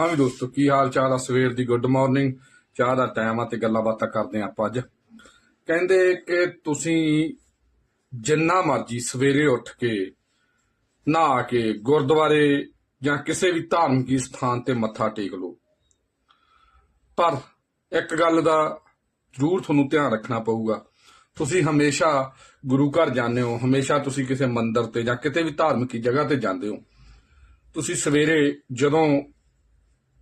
ਹਾਂ ਵੀ ਦੋਸਤੋ, ਕੀ ਹਾਲ ਚਾਲ ਆ? ਸਵੇਰ ਦੀ ਗੁੱਡ ਮਾਰਨਿੰਗ ਚਾਹ ਦਾ ਟਾਈਮ ਆ ਤੇ ਗੱਲਾਂ ਬਾਤਾਂ ਕਰਦੇ ਆਪਾਂ ਅੱਜ। ਕਹਿੰਦੇ ਕਿ ਤੁਸੀਂ ਜਿੰਨਾ ਮਰਜ਼ੀ ਸਵੇਰੇ ਉੱਠ ਕੇ, ਨਹਾ ਕੇ ਗੁਰਦੁਆਰੇ ਜਾਂ ਕਿਸੇ ਵੀ ਧਾਰਮਿਕ ਸਥਾਨ ਤੇ ਮੱਥਾ ਟੇਕ ਲਓ। ਪਰ ਇੱਕ ਗੱਲ ਦਾ ਜ਼ਰੂਰ ਤੁਹਾਨੂੰ ਧਿਆਨ ਰੱਖਣਾ ਪਊਗਾ। ਤੁਸੀਂ ਹਮੇਸ਼ਾ ਗੁਰੂ ਘਰ ਜਾਂਦੇ ਹੋ, ਹਮੇਸ਼ਾ ਤੁਸੀਂ ਕਿਸੇ ਮੰਦਿਰ ਤੇ ਜਾਂ ਕਿਤੇ ਵੀ ਧਾਰਮਿਕ ਜਗ੍ਹਾ ਤੇ ਜਾਂਦੇ ਹੋ। ਤੁਸੀਂ ਸਵੇਰੇ ਜਦੋਂ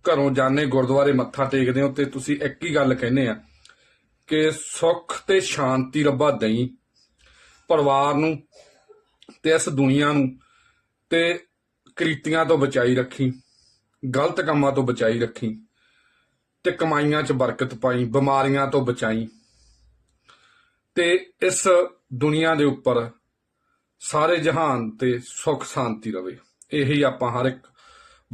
ਘਰੋਂ ਜਾਂਦੇ ਗੁਰਦੁਆਰੇ ਮੱਥਾ ਟੇਕਦੇ ਹੋ ਤੇ ਤੁਸੀਂ ਇੱਕ ਹੀ ਗੱਲ ਕਹਿੰਦੇ ਆ ਕਿ ਸੁੱਖ ਤੇ ਸ਼ਾਂਤੀ ਰੱਬਾ ਦਈ ਪਰਿਵਾਰ ਨੂੰ ਤੇ ਇਸ ਦੁਨੀਆ ਨੂੰ ਤੇ ਕ੍ਰਿਤੀਆਂ ਤੋਂ ਬਚਾਈ ਰੱਖੀ, ਗਲਤ ਕੰਮਾਂ ਤੋਂ ਬਚਾਈ ਰੱਖੀ ਤੇ ਕਮਾਈਆਂ 'ਚ ਬਰਕਤ ਪਾਈ, ਬਿਮਾਰੀਆਂ ਤੋਂ ਬਚਾਈ ਤੇ ਇਸ ਦੁਨੀਆ ਦੇ ਉੱਪਰ ਸਾਰੇ ਜਹਾਨ ਤੇ ਸੁੱਖ ਸ਼ਾਂਤੀ ਰਵੇ। ਇਹੀ ਆਪਾਂ ਹਰ ਇੱਕ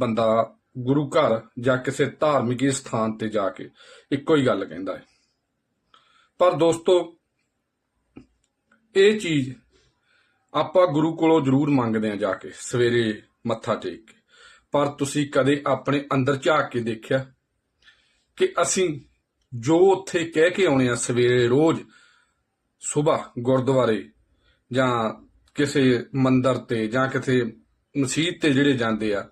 ਬੰਦਾ ਗੁਰੂ ਘਰ ਜਾਂ ਕਿਸੇ ਧਾਰਮਿਕ ਸਥਾਨ ਤੇ ਜਾ ਕੇ ਇੱਕੋ ਹੀ ਗੱਲ ਕਹਿੰਦਾ ਹੈ। ਪਰ ਦੋਸਤੋ, ਇਹ ਚੀਜ਼ ਆਪਾਂ ਗੁਰੂ ਕੋਲੋਂ ਜ਼ਰੂਰ ਮੰਗਦੇ ਆ ਜਾ ਕੇ, ਸਵੇਰੇ ਮੱਥਾ ਟੇਕ ਕੇ। ਪਰ ਤੁਸੀਂ ਕਦੇ ਆਪਣੇ ਅੰਦਰ ਝਾਕ ਕੇ ਦੇਖਿਆ ਕਿ ਅਸੀਂ ਜੋ ਉੱਥੇ ਕਹਿ ਕੇ ਆਉਣੇ ਆ ਸਵੇਰੇ ਰੋਜ਼ ਸਵੇਰ ਗੁਰਦੁਆਰੇ ਜਾਂ ਕਿਸੇ ਮੰਦਰ ਤੇ ਜਾਂ ਕਿਸੇ ਮਸਜਿਦ ਤੇ ਜਿਹੜੇ ਜਾਂਦੇ ਆ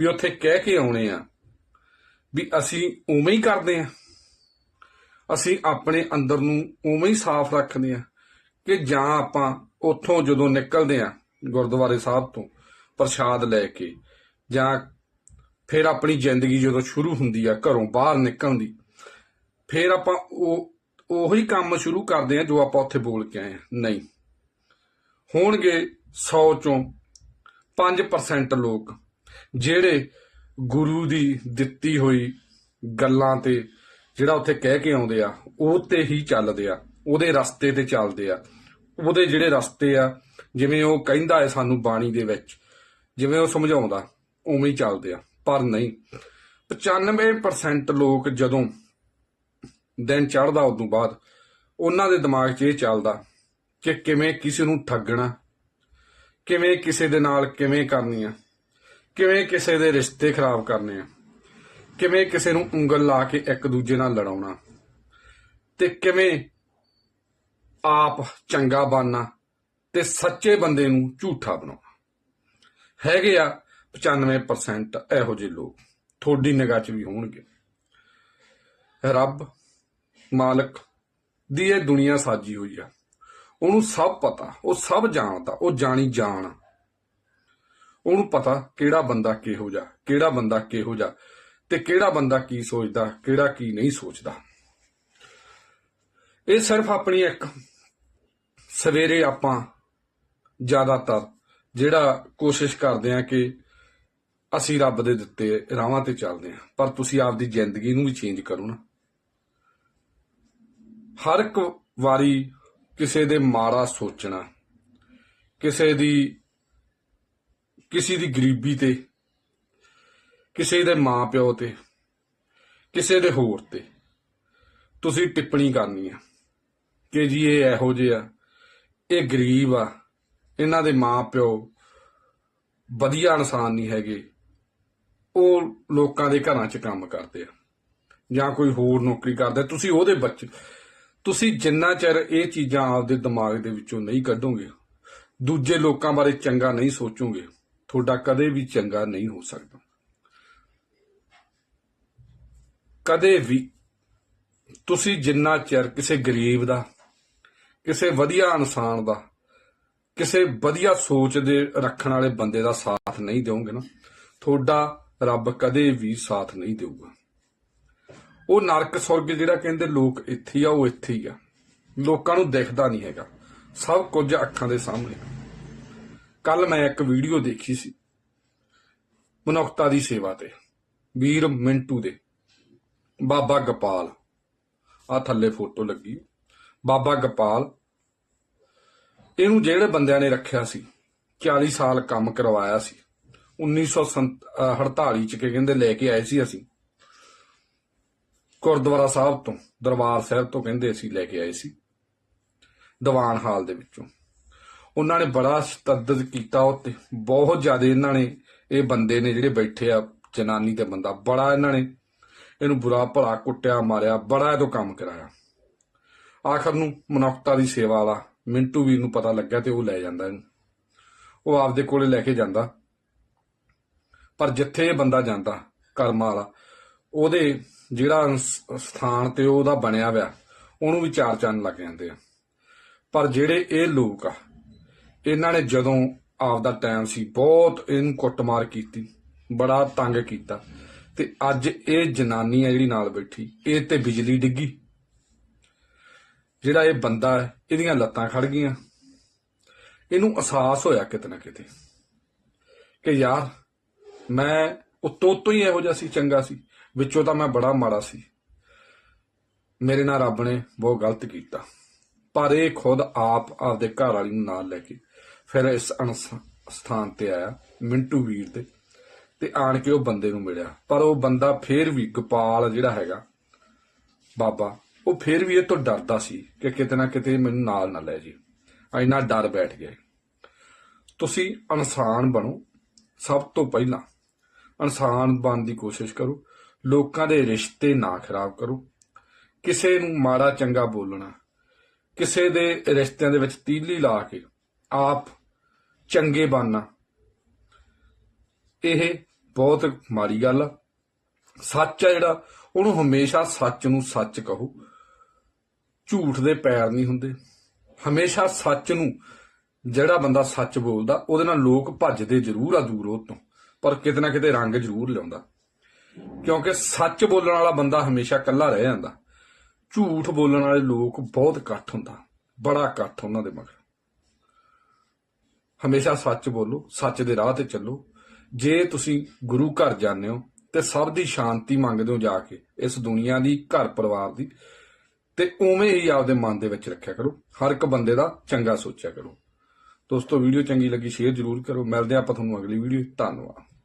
ਵੀ ਉੱਥੇ ਕਹਿ ਕੇ ਆਉਣੇ ਆ ਵੀ ਅਸੀਂ ਉਵੇਂ ਹੀ ਕਰਦੇ ਆ। ਅਸੀਂ ਆਪਣੇ ਅੰਦਰ ਨੂੰ ਉਵੇਂ ਹੀ ਸਾਫ਼ ਰੱਖਦੇ ਆ ਕਿ ਜਾਂ ਆਪਾਂ ਉੱਥੋਂ ਜਦੋਂ ਨਿਕਲਦੇ ਆ ਗੁਰਦੁਆਰੇ ਸਾਹਿਬ ਤੋਂ ਪ੍ਰਸ਼ਾਦ ਲੈ ਕੇ ਜਾਂ ਫਿਰ ਆਪਣੀ ਜ਼ਿੰਦਗੀ ਜਦੋਂ ਸ਼ੁਰੂ ਹੁੰਦੀ ਆ, ਘਰੋਂ ਬਾਹਰ ਨਿਕਲਣ ਦੀ, ਫਿਰ ਆਪਾਂ ਉਹ, ਉਹੀ ਕੰਮ ਸ਼ੁਰੂ ਕਰਦੇ ਆ ਜੋ ਆਪਾਂ ਉੱਥੇ ਬੋਲ ਕੇ ਆਏ ਆ, ਨਹੀਂ। ਹੋਣਗੇ 100 ਚੋਂ 5% ਲੋਕ ਜਿਹੜੇ ਗੁਰੂ ਦੀ ਦਿੱਤੀ ਹੋਈ ਗੱਲਾਂ ਤੇ ਜਿਹੜਾ ਉੱਥੇ ਕਹਿ ਕੇ ਆਉਂਦੇ ਆ, ਉਹ ਤੇ ਹੀ ਚੱਲਦੇ ਆ, ਉਹਦੇ ਰਸਤੇ ਤੇ ਚੱਲਦੇ ਆ। ਉਹਦੇ ਜਿਹੜੇ ਰਸਤੇ ਆ, ਜਿਵੇਂ ਉਹ ਕਹਿੰਦਾ ਹੈ ਸਾਨੂੰ ਬਾਣੀ ਦੇ ਵਿੱਚ, ਜਿਵੇਂ ਉਹ ਸਮਝਾਉਂਦਾ, ਉਵੇਂ ਹੀ ਚੱਲਦੇ ਆ। ਪਰ ਨਹੀਂ 95% ਲੋਕ ਜਦੋਂ ਦਿਨ ਚੜਦਾ ਉਦੋਂ ਬਾਅਦ, ਉਹਨਾਂ ਦੇ ਦਿਮਾਗ 'ਚ ਇਹ ਚੱਲਦਾ ਕਿ ਕਿਵੇਂ ਕਿਸੇ ਨੂੰ ਠੱਗਣਾ, ਕਿਵੇਂ ਕਿਸੇ ਦੇ ਨਾਲ ਕਿਵੇਂ ਕਰਨੀ ਆ। ਕਿਵੇਂ ਕਿਸੇ ਦੇ ਰਿਸ਼ਤੇ ਖਰਾਬ ਕਰਨੇ ਆ? ਕਿਵੇਂ ਕਿਸੇ ਨੂੰ ਉਂਗਲ ਲਾ ਕੇ ਇੱਕ ਦੂਜੇ ਨਾਲ ਲੜਾਉਣਾ? ਤੇ ਕਿਵੇਂ ਆਪ ਚੰਗਾ ਬਣਨਾ ਤੇ ਸੱਚੇ ਬੰਦੇ ਨੂੰ ਝੂਠਾ ਬਣਾਉਣਾ? ਹੈਗੇ ਆ 95% ਇਹੋ ਜਿਹੇ ਲੋਕ। ਥੋੜੀ ਨਿਗਾਹ 'ਚ ਵੀ ਹੋਣਗੇ। ਰੱਬ, ਮਾਲਕ ਦੀ ਇਹ ਦੁਨੀਆ ਸਾਜੀ ਹੋਈ ਆ। ਉਹਨੂੰ ਸਭ ਪਤਾ, ਉਹ ਸਭ ਜਾਣਦਾ, ਉਹ ਜਾਣੀ ਜਾਣ ਉਹਨੂੰ ਪਤਾ ਕਿਹੜਾ ਬੰਦਾ ਕਿਹੋ ਜਾ ਕਿਹੜਾ ਬੰਦਾ ਕਿਹੋ ਜਾ ਤੇ ਕਿਹੜਾ ਬੰਦਾ ਕੀ ਸੋਚਦਾ, ਕਿਹੜਾ ਕੀ ਨਹੀਂ ਸੋਚਦਾ। ਇਹ ਸਿਰਫ ਆਪਣੀ ਇੱਕ, ਸਵੇਰੇ ਆਪਾਂ ਜ਼ਿਆਦਾਤਰ ਜਿਹੜਾ ਕੋਸ਼ਿਸ਼ ਕਰਦੇ ਆ ਕਿ ਅਸੀਂ ਰੱਬ ਦੇ ਦਿੱਤੇ ਰਾਹਾਂ ਤੇ ਚੱਲਦੇ ਆ ਪਰ ਤੁਸੀਂ ਆਪਦੀ ਜ਼ਿੰਦਗੀ ਨੂੰ ਵੀ ਚੇਂਜ ਕਰੋ ਨਾ। ਹਰ ਇੱਕ ਵਾਰੀ ਕਿਸੇ ਦੇ ਮਾੜਾ ਸੋਚਣਾ, ਕਿਸੇ ਦੀ ਕਿਸੇ ਦੀ ਗਰੀਬੀ ਤੇ, ਕਿਸੇ ਦੇ ਮਾਪਿਓ ਤੇ, ਕਿਸੇ ਦੇ ਹੋਰ ਤੇ। ਤੁਸੀਂ ਟਿੱਪਣੀ ਕਰਨੀ ਆ ਕਿ ਜੀ ਇਹ ਇਹੋ ਜਿਹੇ ਆ, ਇਹ ਗਰੀਬ ਆ, ਇਹਨਾਂ ਦੇ ਮਾਪਿਓ ਵਧੀਆ ਇਨਸਾਨ ਨਹੀਂ ਹੈਗੇ। ਉਹ ਲੋਕਾਂ ਦੇ ਘਰਾਂ 'ਚ ਕੰਮ ਕਰਦੇ ਆ ਜਾਂ ਕੋਈ ਹੋਰ ਨੌਕਰੀ ਕਰਦਾ। ਤੁਸੀਂ ਉਹਦੇ ਬੱਚੇ, ਤੁਸੀਂ ਜਿੰਨਾ ਚਿਰ ਇਹ ਚੀਜ਼ਾਂ ਆਪਦੇ ਦਿਮਾਗ ਦੇ ਵਿੱਚੋਂ ਨਹੀਂ ਕੱਢੋਗੇ, ਦੂਜੇ ਲੋਕਾਂ ਬਾਰੇ ਚੰਗਾ ਨਹੀਂ ਸੋਚੋਗੇ ਤੁਹਾਡਾ ਕਦੇ ਵੀ ਚੰਗਾ ਨਹੀਂ ਹੋ ਸਕਦਾ। ਕਦੇ ਵੀ ਤੁਸੀਂ ਜਿੰਨਾ ਚਿਰ ਕਿਸੇ ਗਰੀਬ ਦਾ, ਕਿਸੇ ਵਧੀਆ ਇਨਸਾਨ ਦਾ, ਕਿਸੇ ਵਧੀਆ ਸੋਚ ਦੇ ਰੱਖਣ ਵਾਲੇ ਬੰਦੇ ਦਾ ਸਾਥ ਨਹੀਂ ਦਿਓਗੇ ਨਾ, ਤੁਹਾਡਾ ਰੱਬ ਕਦੇ ਵੀ ਸਾਥ ਨਹੀਂ ਦੇਊਗਾ। ਉਹ ਨਰਕ ਸੁਰਗ ਜਿਹੜਾ ਕਹਿੰਦੇ ਲੋਕ ਇੱਥੇ ਆ, ਉਹ ਇੱਥੇ ਹੀ ਆ। ਲੋਕਾਂ ਨੂੰ ਦਿਖਦਾ ਨਹੀਂ ਹੈਗਾ। ਸਭ ਕੁਝ ਅੱਖਾਂ ਦੇ ਸਾਹਮਣੇ ਕੱਲ ਮੈਂ ਇੱਕ ਵੀਡੀਓ ਦੇਖੀ ਸੀ। ਮਨੁੱਖਤਾ ਦੀ ਸੇਵਾ ਤੇ। ਵੀਰ ਮਿੰਟੂ ਦੇ। ਬਾਬਾ ਗੋਪਾਲ। ਆ ਥੱਲੇ ਫੋਟੋ ਲੱਗੀ। ਬਾਬਾ ਗੋਪਾਲ। ਇਹਨੂੰ ਜਿਹੜੇ ਬੰਦਿਆਂ ਨੇ ਰੱਖਿਆ ਸੀ 40 ਸਾਲ ਕੰਮ ਕਰਵਾਇਆ ਸੀ। 1948 ਚ ਕਿ ਕਹਿੰਦੇ ਲੈ ਕੇ ਆਏ ਸੀ ਅਸੀਂ। ਗੁਰਦੁਆਰਾ ਸਾਹਿਬ ਤੋਂ, ਦਰਬਾਰ ਸਾਹਿਬ ਤੋਂ ਕਹਿੰਦੇ ਅਸੀਂ ਲੈ ਕੇ ਆਏ ਸੀ। ਦੀਵਾਨ ਹਾਲ ਦੇ ਵਿੱਚੋਂ। ਉਹਨਾਂ ਨੇ ਬੜਾ ਤਦਦ ਕੀਤਾ ਉੱਤੇ ਬਹੁਤ ਜ਼ਿਆਦਾ ਇਹਨਾਂ ਨੇ ਇਹ ਬੰਦੇ ਨੇ ਜਿਹੜੇ ਬੈਠੇ ਆ ਜਨਾਨੀ ਤੇ ਬੰਦਾ, ਬੜਾ ਇਹਨਾਂ ਨੇ ਇਹਨੂੰ ਬੁਰਾ ਭਲਾ ਕੁੱਟਿਆ, ਮਾਰਿਆ, ਬੜਾ ਇਹ ਤੋਂ ਕੰਮ ਕਰਾਇਆ। ਆਖਰ ਨੂੰ ਮਨੁੱਖਤਾ ਦੀ ਸੇਵਾ ਵਾਲਾ ਮਿੰਟੂ ਵੀਰ ਨੂੰ ਪਤਾ ਲੱਗਿਆ ਤੇ ਉਹ ਲੈ ਜਾਂਦਾ ਇਹਨੂੰ। ਉਹ ਆਪਦੇ ਕੋਲੇ ਲੈ ਕੇ ਜਾਂਦਾ। ਪਰ ਜਿੱਥੇ ਇਹ ਬੰਦਾ ਜਾਂਦਾ, ਕਰਮਾਂ ਵਾਲਾ, ਉਹਦੇ ਜਿਹੜਾ ਸਥਾਨ ਤੇ ਉਹਦਾ ਬਣਿਆ ਹੋਇਆ, ਉਹਨੂੰ ਵੀ ਚਾਰ ਚੰਨ ਲੱਗ ਜਾਂਦੇ ਆ। ਪਰ ਜਿਹੜੇ ਇਹ ਲੋਕ ਆ ਇਹਨਾਂ ਨੇ ਜਦੋਂ ਆਪਦਾ ਟਾਈਮ ਸੀ, ਬਹੁਤ ਇਹਨੂੰ ਕੁੱਟਮਾਰ ਕੀਤੀ, ਬੜਾ ਤੰਗ ਕੀਤਾ। ਤੇ ਅੱਜ ਇਹ ਜਨਾਨੀ ਆ ਜਿਹੜੀ ਨਾਲ ਬੈਠੀ, ਇਹ ਤੇ ਬਿਜਲੀ ਡਿੱਗੀ। ਜਿਹੜਾ ਇਹ ਬੰਦਾ ਹੈ, ਇਹਦੀਆਂ ਲੱਤਾਂ ਖੜ ਗਈਆਂ। ਇਹਨੂੰ ਅਹਿਸਾਸ ਹੋਇਆ ਕਿਤੇ ਨਾ ਕਿਤੇ ਕਿ ਯਾਰ, ਮੈਂ ਉੱਤੋਂ ਉੱਤੋਂ ਹੀ ਇਹੋ ਜਿਹਾ ਸੀ, ਚੰਗਾ ਸੀ। ਵਿੱਚੋਂ ਤਾਂ ਮੈਂ ਬੜਾ ਮਾੜਾ ਸੀ। ਮੇਰੇ ਨਾਲ ਰੱਬ ਨੇ ਬਹੁਤ ਗਲਤ ਕੀਤਾ। ਪਰ ਇਹ ਖੁਦ ਆਪ ਆਪਦੇ ਘਰ ਵਾਲੀ ਨੂੰ ਨਾਲ ਲੈ ਕੇ ਫਿਰ ਇਸ ਅਨਸ- ਸਥਾਨ ਤੇ ਆਇਆ, ਮਿੰਟੂ ਵੀਰ ਦੇ, ਤੇ ਆਣ ਕੇ ਉਹ ਬੰਦੇ ਨੂੰ ਮਿਲਿਆ। ਪਰ ਉਹ ਬੰਦਾ ਫੇਰ ਵੀ ਗੋਪਾਲ ਜਿਹੜਾ ਹੈਗਾ, ਬਾਬਾ, ਉਹ ਫੇਰ ਵੀ ਇਹ ਤੋਂ ਡਰਦਾ ਸੀ ਕਿ ਕਿਤੇ ਨਾ ਕਿਤੇ ਮੈਨੂੰ ਨਾਲ ਨਾ ਲੈ ਜੀ। ਇੰਨਾ ਡਰ ਬੈਠ ਗਿਆ। ਤੁਸੀਂ ਇਨਸਾਨ ਬਣੋ, ਸਭ ਤੋਂ ਪਹਿਲਾਂ ਇਨਸਾਨ ਬਣਨ ਦੀ ਕੋਸ਼ਿਸ਼ ਕਰੋ, ਲੋਕਾਂ ਦੇ ਰਿਸ਼ਤੇ ਨਾ ਖਰਾਬ ਕਰੋ, ਕਿਸੇ ਨੂੰ ਮਾੜਾ ਚੰਗਾ ਬੋਲਣਾ ਕਿਸੇ ਦੇ ਰਿਸ਼ਤਿਆਂ ਦੇ ਵਿੱਚ ਤੀਲੀ ਲਾ ਕੇ ਆਪ ਚੰਗੇ ਬਣਨਾ। ਇਹ ਬਹੁਤ ਮਾੜੀ ਗੱਲ ਆ। ਸੱਚ ਆ ਜਿਹੜਾ, ਉਹਨੂੰ ਹਮੇਸ਼ਾ ਸੱਚ ਨੂੰ ਸੱਚ ਕਹੋ। ਝੂਠ ਦੇ ਪੈਰ ਨਹੀਂ ਹੁੰਦੇ। ਹਮੇਸ਼ਾ ਸੱਚ ਨੂੰ ਜਿਹੜਾ ਬੰਦਾ ਸੱਚ ਬੋਲਦਾ, ਉਹਦੇ ਨਾਲ ਲੋਕ ਭੱਜਦੇ ਜ਼ਰੂਰ ਆ ਦੂਰ ਉਹ ਤੋਂ ਪਰ ਕਿਤੇ ਨਾ ਕਿਤੇ ਰੰਗ ਜ਼ਰੂਰ ਲਿਆਉਂਦਾ। ਕਿਉਂਕਿ ਸੱਚ ਬੋਲਣ ਵਾਲਾ ਬੰਦਾ ਹਮੇਸ਼ਾ ਇਕੱਲਾ ਰਹਿ ਜਾਂਦਾ। ਝੂਠ ਬੋਲਣ ਵਾਲੇ ਲੋਕ ਬਹੁਤ ਇਕੱਠ ਹੁੰਦਾ। ਬੜਾ ਇਕੱਠ ਉਹਨਾਂ ਦੇ ਮਗਰ। ਹਮੇਸ਼ਾ ਸੱਚ ਬੋਲੋ, ਸੱਚ ਦੇ ਰਾਹ ਤੇ ਚੱਲੋ। ਜੇ ਤੁਸੀਂ ਗੁਰੂ ਘਰ ਜਾਂਦੇ ਹੋ, ਤੇ ਸਭ ਦੀ ਸ਼ਾਂਤੀ ਮੰਗਦੇ ਹੋ ਜਾ ਕੇ, ਇਸ ਦੁਨੀਆ ਦੀ, ਘਰ ਪਰਿਵਾਰ ਦੀ, ਤੇ ਉਵੇਂ ਹੀ ਆਪਦੇ ਮਨ ਦੇ ਵਿੱਚ ਰੱਖਿਆ ਕਰੋ। ਹਰ ਇੱਕ ਬੰਦੇ ਦਾ ਚੰਗਾ ਸੋਚਿਆ ਕਰੋ। ਦੋਸਤੋ, ਵੀਡੀਓ ਚੰਗੀ ਲੱਗੀ, ਸ਼ੇਅਰ ਜ਼ਰੂਰ ਕਰੋ। ਮਿਲਦੇ ਹਾਂ ਆਪਾਂ ਤੁਹਾਨੂੰ ਅਗਲੀ ਵੀਡੀਓ ਧੰਨਵਾਦ।